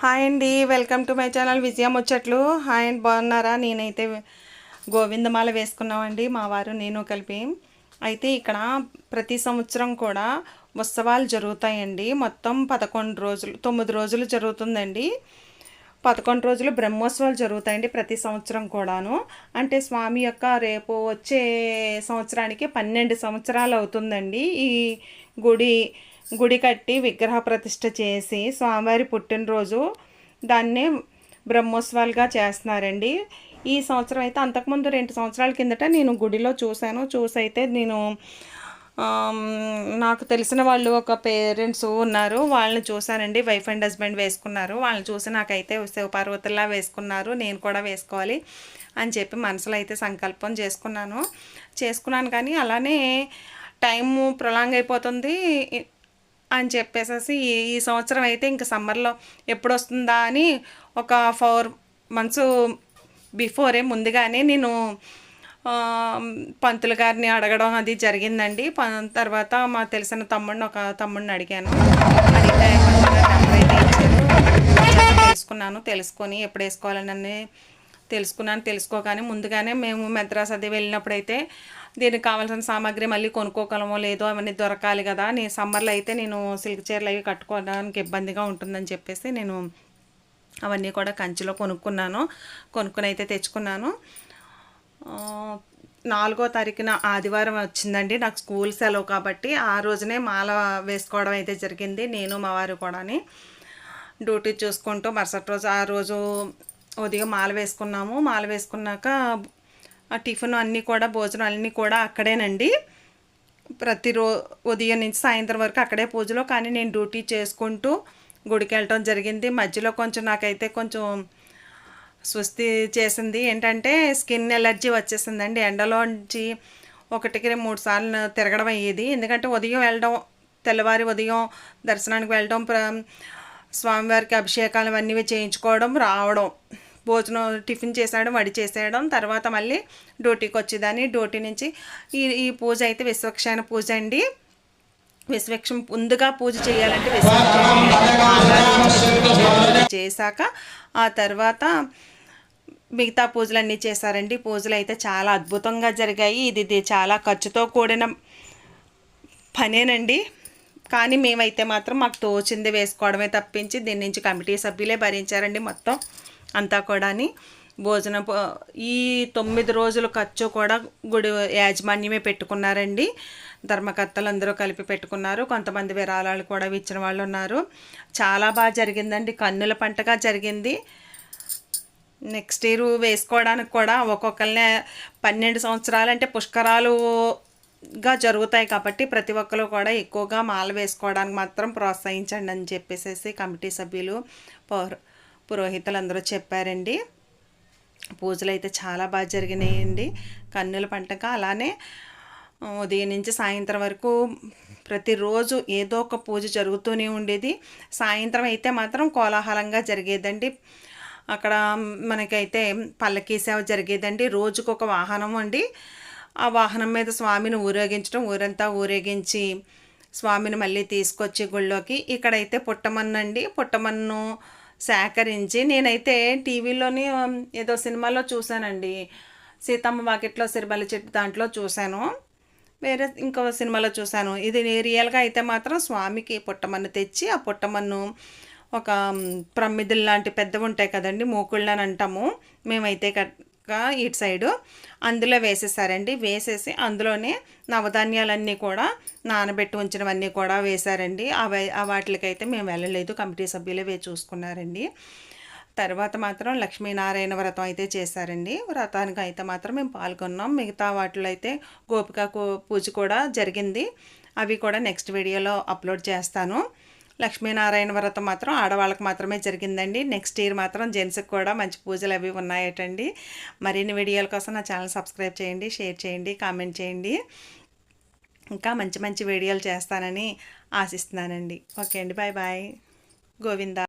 Hi అండి welcome to my channel విజయం ముచ్చట్లు. హాయ్ అండ్ బాగున్నారా? నేనైతే గోవిందమాల వేసుకున్నామండి మా వారు నేను కలిపి. అయితే ఇక్కడ ప్రతి సంవత్సరం కూడా ఉత్సవాలు జరుగుతాయండి. మొత్తం పదకొండు రోజులు తొమ్మిది రోజులు జరుగుతుందండి. పదకొండు రోజులు బ్రహ్మోత్సవాలు జరుగుతాయండి ప్రతి సంవత్సరం కూడాను. అంటే స్వామి యొక్క రేపు వచ్చే సంవత్సరానికి పన్నెండు సంవత్సరాలు అవుతుందండి ఈ గుడి గుడి కట్టి విగ్రహ ప్రతిష్ట చేసి స్వామివారి పుట్టినరోజు దాన్నే బ్రహ్మోత్సవాలుగా చేస్తున్నారండి. ఈ సంవత్సరం అయితే అంతకుముందు రెండు సంవత్సరాల కిందట నేను గుడిలో చూశాను. చూసి అయితే నేను నాకు తెలిసిన వాళ్ళు ఒక పేరెంట్స్ ఉన్నారు. వాళ్ళని చూశానండి. వైఫ్ అండ్ హస్బెండ్ వేసుకున్నారు. వాళ్ళని చూసి నాకైతే శివపార్వతుల్లా వేసుకున్నారు. నేను కూడా వేసుకోవాలి అని చెప్పి మనసులో అయితే సంకల్పం చేసుకున్నాను. చేసుకున్నాను కానీ అలానే టైము ప్రొలాంగ్ అయిపోతుంది. అని చెప్పేసేసి ఈ ఈ సంవత్సరం అయితే ఇంకా సమ్మర్లో ఎప్పుడు వస్తుందా అని ఒక ఫోర్ మంత్స్ బిఫోరే ముందుగానే నేను పంతులు గారిని అడగడం అది జరిగిందండి. తర్వాత మా తెలిసిన తమ్ముడిని ఒక తమ్ముడిని అడిగాను. అడిగితే నెంబర్ అయితే ఇచ్చారు తెలుసుకున్నాను తెలుసుకొని ఎప్పుడు వేసుకోవాలని తెలుసుకున్నాను తెలుసుకోగానే ముందుగానే మేము మెద్రాస్ అది వెళ్ళినప్పుడైతే దీనికి కావాల్సిన సామాగ్రి మళ్ళీ కొనుక్కోగలమో లేదో అవన్నీ దొరకాలి కదా నేను సమ్మర్లో అయితే నేను సిల్క్ చీరలు అవి కట్టుకోవడానికి ఇబ్బందిగా ఉంటుందని చెప్పేసి నేను అవన్నీ కూడా కంచిలో కొనుక్కున్నాను కొనుక్కుని అయితే తెచ్చుకున్నాను. నాలుగో తారీఖున ఆదివారం వచ్చిందండి నాకు స్కూల్ సెలవు కాబట్టి ఆ రోజునే మాల వేసుకోవడం అయితే జరిగింది నేను మా వారు కూడాని. డ్యూటీ చూసుకుంటూ మరుసటి రోజు ఆ రోజు ఉదయం మాల వేసుకున్నాము. మాల వేసుకున్నాక ఆ టిఫిన్ అన్నీ కూడా భోజనం అన్నీ కూడా అక్కడేనండి. ప్రతిరో ఉదయం నుంచి సాయంత్రం వరకు అక్కడే పూజలో. కానీ నేను డ్యూటీ చేసుకుంటూ గుడికి వెళ్ళటం జరిగింది. మధ్యలో కొంచెం నాకైతే కొంచెం స్వస్తి చేసింది. ఏంటంటే స్కిన్ ఎలర్జీ వచ్చేసిందండి. ఎండలోంచి ఒకటికి మూడు సార్లు తిరగడం అయ్యేది. ఎందుకంటే ఉదయం వెళ్ళడం తెల్లవారి ఉదయం దర్శనానికి వెళ్ళడం ప్ర- స్వామివారికి అభిషేకాలు అవన్నీ చేయించుకోవడం రావడం. భోజనం టిఫిన్ చేసేయడం వడి చేసేయడం తర్వాత మళ్ళీ డ్యూటీకి వచ్చేదాన్ని. డ్యూటీ నుంచి ఈ ఈ పూజ అయితే విశ్వక్షాయన పూజ అండి. విశ్వక్షం ముందుగా పూజ చేయాలంటే విశ్వక్ష చేశాక ఆ తర్వాత మిగతా పూజలన్నీ చేశారండి. పూజలు అయితే చాలా అద్భుతంగా జరిగాయి. ఇది ఇది చాలా ఖర్చుతో కూడిన పనేనండి. కానీ మేమైతే మాత్రం మాకు తోచింది వేసుకోవడమే తప్పించి దీని నుంచి కమిటీ సభ్యులే భరించారండి మొత్తం. అంతా కూడాని భోజనం ఈ తొమ్మిది రోజుల ఖర్చు కూడా గుడి యాజమాన్యమే పెట్టుకున్నారండి. ధర్మకర్తలు అందరూ కలిపి పెట్టుకున్నారు. కొంతమంది విరాళాలు కూడా ఇచ్చిన వాళ్ళు ఉన్నారు. చాలా బాగా జరిగిందండి. కన్నుల పంటగా జరిగింది. నెక్స్ట్ ఇయర్ వేసుకోవడానికి కూడా ఒక్కొక్కరినే పన్నెండు సంవత్సరాలు అంటే పుష్కరాలుగా జరుగుతాయి కాబట్టి ప్రతి ఒక్కరు కూడా ఎక్కువగా మాల వేసుకోవడానికి మాత్రం ప్రోత్సహించండి అని చెప్పేసి కమిటీ సభ్యులు పౌర పురోహితులు అందరూ చెప్పారండి. పూజలు అయితే చాలా బాగా జరిగినాయండి. కన్నుల పంటక అలానే ఉదయం నుంచి సాయంత్రం వరకు ప్రతిరోజు ఏదో ఒక పూజ జరుగుతూనే ఉండేది. సాయంత్రం అయితే మాత్రం కోలాహలంగా జరిగేదండి. అక్కడ మనకైతే పల్లకీ సేవ జరిగేదండి. రోజుకు ఒక వాహనం అండి. ఆ వాహనం మీద స్వామిని ఊరేగించడం ఊరంతా ఊరేగించి స్వామిని మళ్ళీ తీసుకొచ్చి గుళ్ళోకి. ఇక్కడైతే పుట్టమన్నండి. పుట్టమన్ను సేకరించి నేనైతే టీవీలోని ఏదో సినిమాలో చూశానండి. సీతమ్మ వాకిట్లో సిరిమల్ల చెట్టు దాంట్లో చూశాను. వేరే ఇంకో సినిమాలో చూశాను. ఇది రియల్గా అయితే మాత్రం స్వామికి పుట్టమన్ను తెచ్చి ఆ పుట్టమన్ను ఒక మ్, లాంటి పెద్దవి ఉంటాయి కదండి మూకుళ్ళు అని అంటాము. మేమైతే పక్క ఇటు సైడు అందులో వేసేసారండి. వేసేసి అందులోనే నవధాన్యాలన్నీ కూడా నానబెట్టి ఉంచినవన్నీ కూడా వేశారండి అవి ఆ వాటికైతే మేము వెళ్ళలేదు. కమిటీ సభ్యులే వే చూసుకున్నారండి. తర్వాత మాత్రం లక్ష్మీనారాయణ వ్రతం అయితే చేశారండి. వ్రతానికి అయితే మాత్రం మేము పాల్గొన్నాం. మిగతా వాటిలో అయితే గోపిక పూజ కూడా జరిగింది. అవి కూడా నెక్స్ట్ వీడియోలో అప్లోడ్ చేస్తాను. లక్ష్మీనారాయణ వ్రతం మాత్రం ఆడవాళ్ళకి మాత్రమే జరిగిందండి. నెక్స్ట్ ఇయర్ మాత్రం జెంట్స్కి కూడా మంచి పూజలు అవి ఉన్నాయటండి. మరిన్ని వీడియోల కోసం నా ఛానల్ సబ్స్క్రైబ్ చేయండి షేర్ చేయండి కామెంట్ చేయండి. ఇంకా మంచి మంచి వీడియోలు చేస్తానని ఆశిస్తున్నానండి. ఓకే అండి బాయ్ బాయ్. గోవిందా.